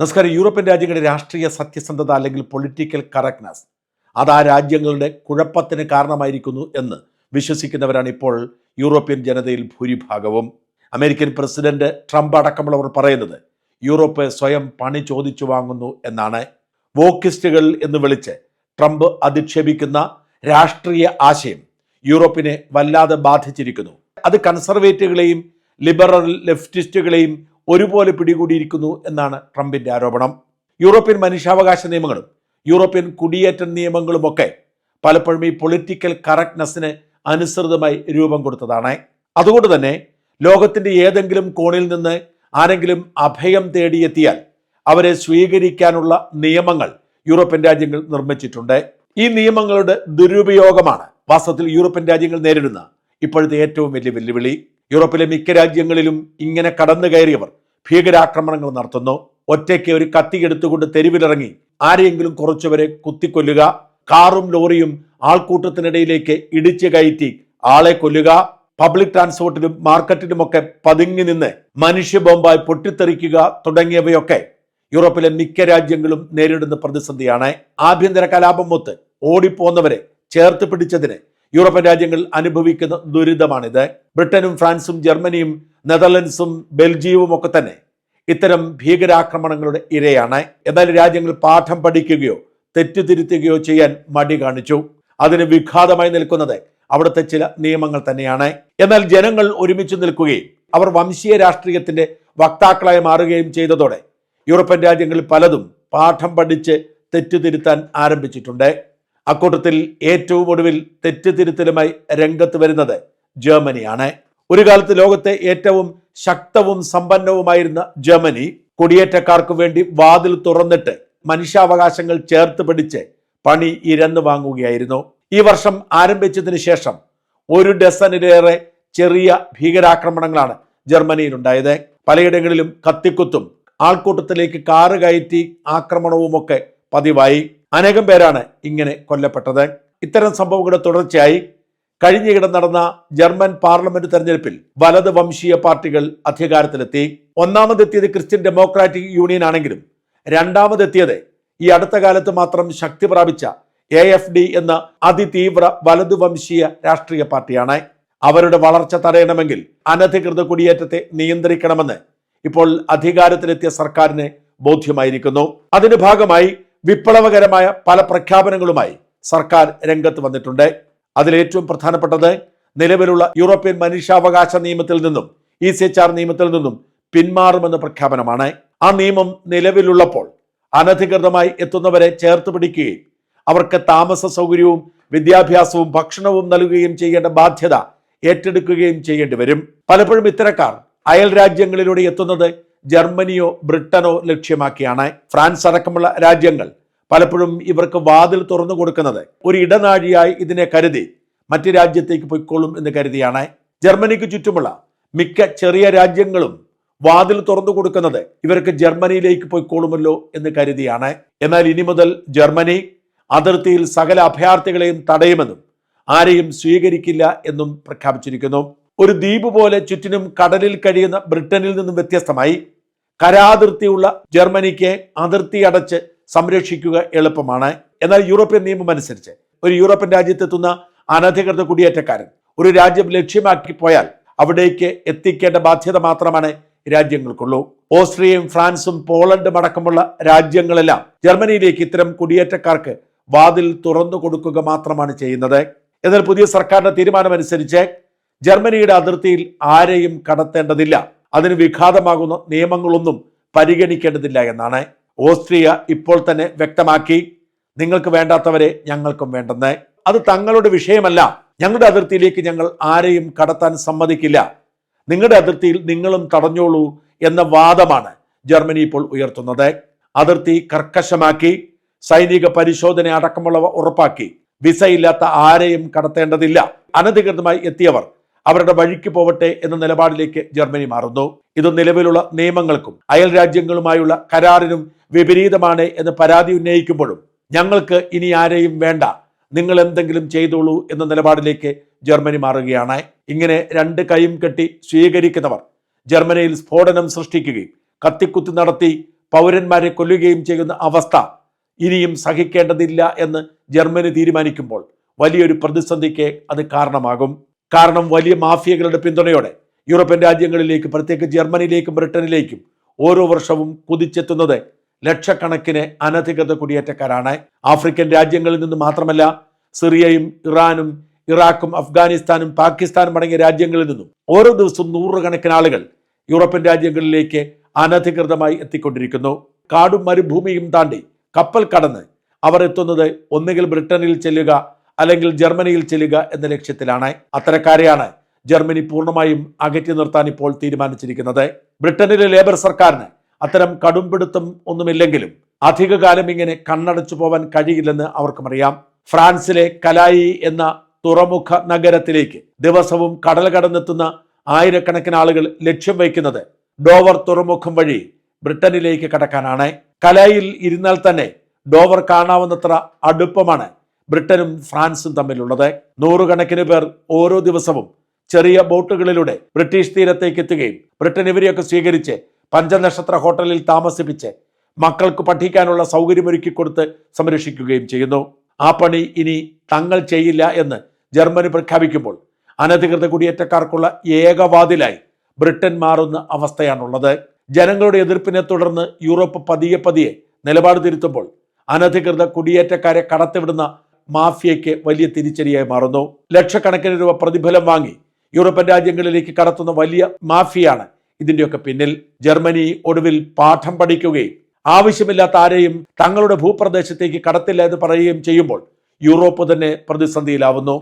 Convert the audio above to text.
നമസ്കാരം. യൂറോപ്യൻ രാജ്യങ്ങളുടെ രാഷ്ട്രീയ സത്യസന്ധത അല്ലെങ്കിൽ പൊളിറ്റിക്കൽ കറക്റ്റ്നസ് അത് ആ രാജ്യങ്ങളുടെ കുഴപ്പത്തിന് കാരണമായിരിക്കുന്നു എന്ന് വിശ്വസിക്കുന്നവരാണ് ഇപ്പോൾ യൂറോപ്യൻ ജനതയിൽ ഭൂരിഭാഗവും. അമേരിക്കൻ പ്രസിഡന്റ് ട്രംപ് അടക്കമുള്ളവർ പറയുന്നത് യൂറോപ്പ് സ്വയം പണി ചോദിച്ചു വാങ്ങുന്നു എന്നാണ്. വോക്കിസ്റ്റുകൾ എന്ന് വിളിച്ച് ട്രംപ് അധിക്ഷേപിക്കുന്ന രാഷ്ട്രീയ ആശയം യൂറോപ്പിനെ വല്ലാതെ ബാധിച്ചിരിക്കുന്നു. അത് കൺസർവേറ്റീവുകളെയും ലിബറൽ ലെഫ്റ്റിസ്റ്റുകളെയും ഒരുപോലെ പിടികൂടിയിരിക്കുന്നു എന്നാണ് ട്രംപിന്റെ ആരോപണം. യൂറോപ്യൻ മനുഷ്യാവകാശ നിയമങ്ങളും യൂറോപ്യൻ കുടിയേറ്റ നിയമങ്ങളുമൊക്കെ പലപ്പോഴും ഈ പൊളിറ്റിക്കൽ കറക്റ്റ്നെസ്സിന് അനുസൃതമായി രൂപം കൊടുത്തതാണ്. അതുകൊണ്ട് തന്നെ ലോകത്തിന്റെ ഏതെങ്കിലും കോണിൽ നിന്ന് ആരെങ്കിലും അഭയം തേടിയെത്തിയാൽ അവരെ സ്വീകരിക്കാനുള്ള നിയമങ്ങൾ യൂറോപ്യൻ രാജ്യങ്ങൾ നിർമ്മിച്ചിട്ടുണ്ട്. ഈ നിയമങ്ങളുടെ ദുരുപയോഗമാണ് വാസ്തവത്തിൽ യൂറോപ്യൻ രാജ്യങ്ങൾ നേരിടുന്ന ഇപ്പോഴത്തെ ഏറ്റവും വലിയ വെല്ലുവിളി. യൂറോപ്പിലെ മിക്ക രാജ്യങ്ങളിലും ഇങ്ങനെ കടന്നു കയറിയവർ ഭീകരാക്രമണങ്ങൾ നടത്തുന്നു. ഒറ്റയ്ക്ക് ഒരു കത്തി എടുത്തുകൊണ്ട് തെരുവിലിറങ്ങി ആരെയെങ്കിലും കുറച്ചുവരെ കുത്തിക്കൊല്ലുക. കാറും ലോറിയും ആൾക്കൂട്ടത്തിനിടയിലേക്ക് ഇടിച്ചു കയറ്റി ആളെ കൊല്ലുക. പബ്ലിക് ട്രാൻസ്പോർട്ടിലും മാർക്കറ്റിലുമൊക്കെ പതുങ്ങി നിന്ന് മനുഷ്യ ബോംബായി പൊട്ടിത്തെറിക്കുക തുടങ്ങിയവയൊക്കെ യൂറോപ്പിലെ മിക്ക രാജ്യങ്ങളും നേരിടുന്ന പ്രതിസന്ധിയാണ്. ആഭ്യന്തര കലാപം മൊത്ത് ഓടിപ്പോന്നവരെ ചേർത്ത് പിടിച്ചതിന് യൂറോപ്യൻ രാജ്യങ്ങൾ അനുഭവിക്കുന്ന ദുരിതമാണിത്. ബ്രിട്ടനും ഫ്രാൻസും ജർമ്മനിയും നെതർലൻഡ്സും ബെൽജിയവും ഒക്കെ തന്നെ ഇത്തരം ഭീകരാക്രമണങ്ങളുടെ ഇരയാണ്. എന്നാൽ രാജ്യങ്ങൾ പാഠം പഠിക്കുകയോ തെറ്റുതിരുത്തുകയോ ചെയ്യാൻ മടി കാണിച്ചു. അതിന് വിഘാതമായി നിൽക്കുന്നത് അവിടുത്തെ ചില നിയമങ്ങൾ തന്നെയാണ്. എന്നാൽ ജനങ്ങൾ ഒരുമിച്ച് നിൽക്കുകയും അവർ വംശീയ രാഷ്ട്രീയത്തിന്റെ വക്താക്കളായി മാറുകയും ചെയ്തതോടെ യൂറോപ്യൻ രാജ്യങ്ങളിൽ പലതും പാഠം പഠിച്ച് തെറ്റുതിരുത്താൻ ആരംഭിച്ചിട്ടുണ്ട്. അക്കൂട്ടത്തിൽ ഏറ്റവും ഒടുവിൽ തെറ്റുതിരുത്തലുമായി രംഗത്ത് വരുന്നത് ജർമ്മനിയാണ്. ഒരു കാലത്ത് ലോകത്തെ ഏറ്റവും ശക്തവും സമ്പന്നവുമായിരുന്ന ജർമ്മനി കുടിയേറ്റക്കാർക്ക് വേണ്ടി വാതിൽ തുറന്നിട്ട് മനുഷ്യാവകാശങ്ങൾ ചേർത്ത് പിടിച്ച് പണി ഇരന്നു വാങ്ങുകയായിരുന്നു. ഈ വർഷം ആരംഭിച്ചതിന് ശേഷം ഒരു ഡസനിലേറെ ചെറിയ ഭീകരാക്രമണങ്ങളാണ് ജർമ്മനിയിൽ ഉണ്ടായത് പലയിടങ്ങളിലും കത്തിക്കുത്തും ആൾക്കൂട്ടത്തിലേക്ക് കാറ് കയറ്റി ആക്രമണവുമൊക്കെ പതിവായി. അനേകം പേരാണ് ഇങ്ങനെ കൊല്ലപ്പെട്ടത്. ഇത്തരം സംഭവങ്ങളുടെ തുടർച്ചയായി കഴിഞ്ഞയിടം നടന്ന ജർമ്മൻ പാർലമെന്റ് തെരഞ്ഞെടുപ്പിൽ വലത് വംശീയ പാർട്ടികൾ അധികാരത്തിലെത്തി. ഒന്നാമതെത്തിയത് ക്രിസ്ത്യൻ ഡെമോക്രാറ്റിക് യൂണിയൻ ആണെങ്കിലും രണ്ടാമതെത്തിയത് ഈ അടുത്ത കാലത്ത് മാത്രം ശക്തി പ്രാപിച്ച എ എഫ് ഡി എന്ന അതിതീവ്ര വലതു വംശീയ രാഷ്ട്രീയ പാർട്ടിയാണ്. അവരുടെ വളർച്ച തടയണമെങ്കിൽ അനധികൃത കുടിയേറ്റത്തെ നിയന്ത്രിക്കണമെന്ന് ഇപ്പോൾ അധികാരത്തിലെത്തിയ സർക്കാരിന് ബോധ്യമായിരിക്കുന്നു. അതിന്റെ ഭാഗമായി വിപ്ലവകരമായ പല പ്രഖ്യാപനങ്ങളുമായി സർക്കാർ രംഗത്ത് വന്നിട്ടുണ്ട്. അതിലേറ്റവും പ്രധാനപ്പെട്ടത് നിലവിലുള്ള യൂറോപ്യൻ മനുഷ്യാവകാശ നിയമത്തിൽ നിന്നും ഇ സി എച്ച് ആർ നിയമത്തിൽ നിന്നും പിന്മാറുമെന്ന പ്രഖ്യാപനമാണ്. ആ നിയമം നിലവിലുള്ളപ്പോൾ അനധികൃതമായി എത്തുന്നവരെ ചേർത്ത് പിടിക്കുകയും അവർക്ക് താമസ സൗകര്യവും വിദ്യാഭ്യാസവും ഭക്ഷണവും നൽകുകയും ചെയ്യേണ്ട ബാധ്യത ഏറ്റെടുക്കുകയും ചെയ്യേണ്ടി വരും. പലപ്പോഴും ഇത്തരക്കാർ അയൽ രാജ്യങ്ങളിലൂടെ എത്തുന്നത് ജർമ്മനിയോ ബ്രിട്ടനോ ലക്ഷ്യമാക്കിയാണ് ഫ്രാൻസ് അടക്കമുള്ള രാജ്യങ്ങൾ പലപ്പോഴും ഇവർക്ക് വാതിൽ തുറന്നു കൊടുക്കുന്നത്. ഒരു ഇടനാഴിയായി ഇതിനെ കരുതി മറ്റു രാജ്യത്തേക്ക് പൊയ്ക്കോളും എന്ന് കരുതിയാണ് ജർമ്മനിക്ക് ചുറ്റുമുള്ള മിക്ക ചെറിയ രാജ്യങ്ങളും വാതിൽ തുറന്നു കൊടുക്കുന്നത്. ഇവർക്ക് ജർമ്മനിയിലേക്ക് പൊയ്ക്കോളുമല്ലോ എന്ന് കരുതിയാണ്. എന്നാൽ ഇനി മുതൽ ജർമ്മനി അതിർത്തിയിൽ സകല അഭയാർത്ഥികളെയും തടയുമെന്നും ആരെയും സ്വീകരിക്കില്ല എന്നും പ്രഖ്യാപിച്ചിരിക്കുന്നു. ഒരു ദ്വീപ് പോലെ ചുറ്റിനും കടലിൽ കഴിയുന്ന ബ്രിട്ടനിൽ നിന്നും വ്യത്യസ്തമായി കരാതിർത്തിയുള്ള ജർമ്മനിക്ക് അതിർത്തി അടച്ച് സംരക്ഷിക്കുക എളുപ്പമാണ്. എന്നാൽ യൂറോപ്യൻ നിയമം അനുസരിച്ച് ഒരു യൂറോപ്യൻ രാജ്യത്തെത്തുന്ന അനധികൃത കുടിയേറ്റക്കാരൻ ഒരു രാജ്യം ലക്ഷ്യമാക്കി പോയാൽ അവിടേക്ക് എത്തിക്കേണ്ട ബാധ്യത മാത്രമാണ് രാജ്യങ്ങൾക്കുള്ളൂ. ഓസ്ട്രിയയും ഫ്രാൻസും പോളണ്ടും അടക്കമുള്ള രാജ്യങ്ങളെല്ലാം ജർമ്മനിയിലേക്ക് ഇത്തരം കുടിയേറ്റക്കാർക്ക് വാതിൽ തുറന്നു കൊടുക്കുക മാത്രമാണ് ചെയ്യുന്നത്. എന്നാൽ പുതിയ സർക്കാരിന്റെ തീരുമാനമനുസരിച്ച് ജർമ്മനിയുടെ അതിർത്തിയിൽ ആരെയും കടത്തേണ്ടതില്ല. അതിന് വിഘാതമാകുന്ന നിയമങ്ങളൊന്നും പരിഗണിക്കേണ്ടതില്ല എന്നാണ് ഓസ്ട്രിയ ഇപ്പോൾ തന്നെ വ്യക്തമാക്കി. നിങ്ങൾക്ക് വേണ്ടാത്തവരെ ഞങ്ങൾക്കും വേണ്ടെന്ന്. അത് തങ്ങളുടെ വിഷയമല്ല. ഞങ്ങളുടെ അതിർത്തിയിലേക്ക് ഞങ്ങൾ ആരെയും കടത്താൻ സമ്മതിക്കില്ല. നിങ്ങളുടെ അതിർത്തിയിൽ നിങ്ങളും തടഞ്ഞോളൂ എന്ന വാദമാണ് ജർമ്മനി ഇപ്പോൾ ഉയർത്തുന്നത്. അതിർത്തി കർക്കശമാക്കി. സൈനിക പരിശോധന അടക്കമുള്ളവ ഉറപ്പാക്കി. വിസയില്ലാത്ത ആരെയും കടത്തേണ്ടതില്ല. അനധികൃതമായി എത്തിയവർ അവരുടെ വഴിക്ക് പോവട്ടെ എന്ന നിലപാടിലേക്ക് ജർമ്മനി മാറുന്നു. ഇത് നിലവിലുള്ള നിയമങ്ങൾക്കും അയൽ രാജ്യങ്ങളുമായുള്ള കരാറിനും വിപരീതമാണ് എന്ന് പരാതി ഉന്നയിക്കുമ്പോഴും ഞങ്ങൾക്ക് ഇനി ആരെയും വേണ്ട. നിങ്ങൾ എന്തെങ്കിലും ചെയ്തോളൂ എന്ന നിലപാടിലേക്ക് ജർമ്മനി മാറുകയാണ്. ഇങ്ങനെ രണ്ട് കൈയും കെട്ടി സ്വീകരിക്കുന്നവർ ജർമ്മനിയിൽ സ്ഫോടനം സൃഷ്ടിക്കുകയും കത്തിക്കുത്തി നടത്തി പൗരന്മാരെ കൊല്ലുകയും ചെയ്യുന്ന അവസ്ഥ ഇനിയും സഹിക്കേണ്ടതില്ല എന്ന് ജർമ്മനി തീരുമാനിക്കുമ്പോൾ വലിയൊരു പ്രതിസന്ധിക്ക് അത് കാരണമാകും. കാരണം വലിയ മാഫിയകളുടെ പിന്തുണയോടെ യൂറോപ്യൻ രാജ്യങ്ങളിലേക്ക് പ്രത്യേകിച്ച് ജർമ്മനിയിലേക്കും ബ്രിട്ടനിലേക്കും ഓരോ വർഷവും കുതിച്ചെത്തുന്നത് ലക്ഷക്കണക്കിന് അനധികൃത കുടിയേറ്റക്കാരാണ്. ആഫ്രിക്കൻ രാജ്യങ്ങളിൽ നിന്ന് മാത്രമല്ല സിറിയയും ഇറാനും ഇറാഖും അഫ്ഗാനിസ്ഥാനും പാകിസ്ഥാനും അടങ്ങിയ രാജ്യങ്ങളിൽ നിന്നും ഓരോ ദിവസവും നൂറുകണക്കിന് ആളുകൾ യൂറോപ്യൻ രാജ്യങ്ങളിലേക്ക് അനധികൃതമായി എത്തിക്കൊണ്ടിരിക്കുന്നു. കാടും മരുഭൂമിയും താണ്ടി കപ്പൽ കടന്ന് അവർ എത്തുന്നത് ഒന്നുകിൽ ബ്രിട്ടനിൽ ചെല്ലുക അല്ലെങ്കിൽ ജർമ്മനിയിൽ ചെല്ലുക എന്ന ലക്ഷ്യത്തിലാണ് അത്തരക്കാരെയാണ് ജർമ്മനി പൂർണമായും അകറ്റി നിർത്താൻ ഇപ്പോൾ തീരുമാനിച്ചിരിക്കുന്നത്. ബ്രിട്ടനിലെ ലേബർ സർക്കാരിന് അത്തരം കടുംപിടുത്തം ഒന്നുമില്ലെങ്കിലും അധികകാലം ഇങ്ങനെ കണ്ണടച്ചു പോവാൻ കഴിയില്ലെന്ന് അവർക്കും അറിയാം ഫ്രാൻസിലെ കലായി എന്ന തുറമുഖ നഗരത്തിലേക്ക് ദിവസവും കടൽ കടന്നെത്തുന്ന ആയിരക്കണക്കിന് ആളുകൾ ലക്ഷ്യം വയ്ക്കുന്നത് ഡോവർ തുറമുഖം വഴി ബ്രിട്ടനിലേക്ക് കടക്കാനാണ്. കലായിൽ ഇരുന്നാൽ തന്നെ ഡോവർ കാണാവുന്നത്ര അടുപ്പമാണ് ബ്രിട്ടനും ഫ്രാൻസും തമ്മിലുള്ളത്. നൂറുകണക്കിന് പേർ ഓരോ ദിവസവും ചെറിയ ബോട്ടുകളിലൂടെ ബ്രിട്ടീഷ് തീരത്തേക്ക് എത്തുകയും ബ്രിട്ടൻ ഇവരെയൊക്കെ സ്വീകരിച്ച് പഞ്ചനക്ഷത്ര ഹോട്ടലിൽ താമസിപ്പിച്ച് മക്കൾക്ക് പഠിക്കാനുള്ള സൗകര്യമൊരുക്കി കൊടുത്ത് സംരക്ഷിക്കുകയും ചെയ്യുന്നു. ആ പണി ഇനി തങ്ങൾ ചെയ്യില്ല എന്ന് ജർമ്മനി പ്രഖ്യാപിക്കുമ്പോൾ അനധികൃത കുടിയേറ്റക്കാർക്കുള്ള ഏകവാതിലായി ബ്രിട്ടൻ മാറുന്ന അവസ്ഥയാണുള്ളത്. ജനങ്ങളുടെ എതിർപ്പിനെ തുടർന്ന് യൂറോപ്പ് പതിയെ പതിയെ നിലപാട് തിരുത്തുമ്പോൾ അനധികൃത കുടിയേറ്റക്കാരെ കടത്തിവിടുന്ന മാഫിയയ്ക്ക് വലിയ തിരിച്ചടിയായി മാറുന്നു. ലക്ഷക്കണക്കിന് രൂപ പ്രതിഫലം വാങ്ങി യൂറോപ്യൻ രാജ്യങ്ങളിലേക്ക് കടത്തുന്ന വലിയ മാഫിയാണ് ഇതിന്റെയൊക്കെ പിന്നിൽ. ജർമ്മനി ഒടുവിൽ പാഠം പഠിക്കുകയും ആവശ്യമില്ലാത്ത ആരെയും തങ്ങളുടെ ഭൂപ്രദേശത്തേക്ക് കടത്തില്ല എന്ന് പറയുകയും ചെയ്യുമ്പോൾ യൂറോപ്പ് തന്നെ പ്രതിസന്ധിയിലാവുന്നു.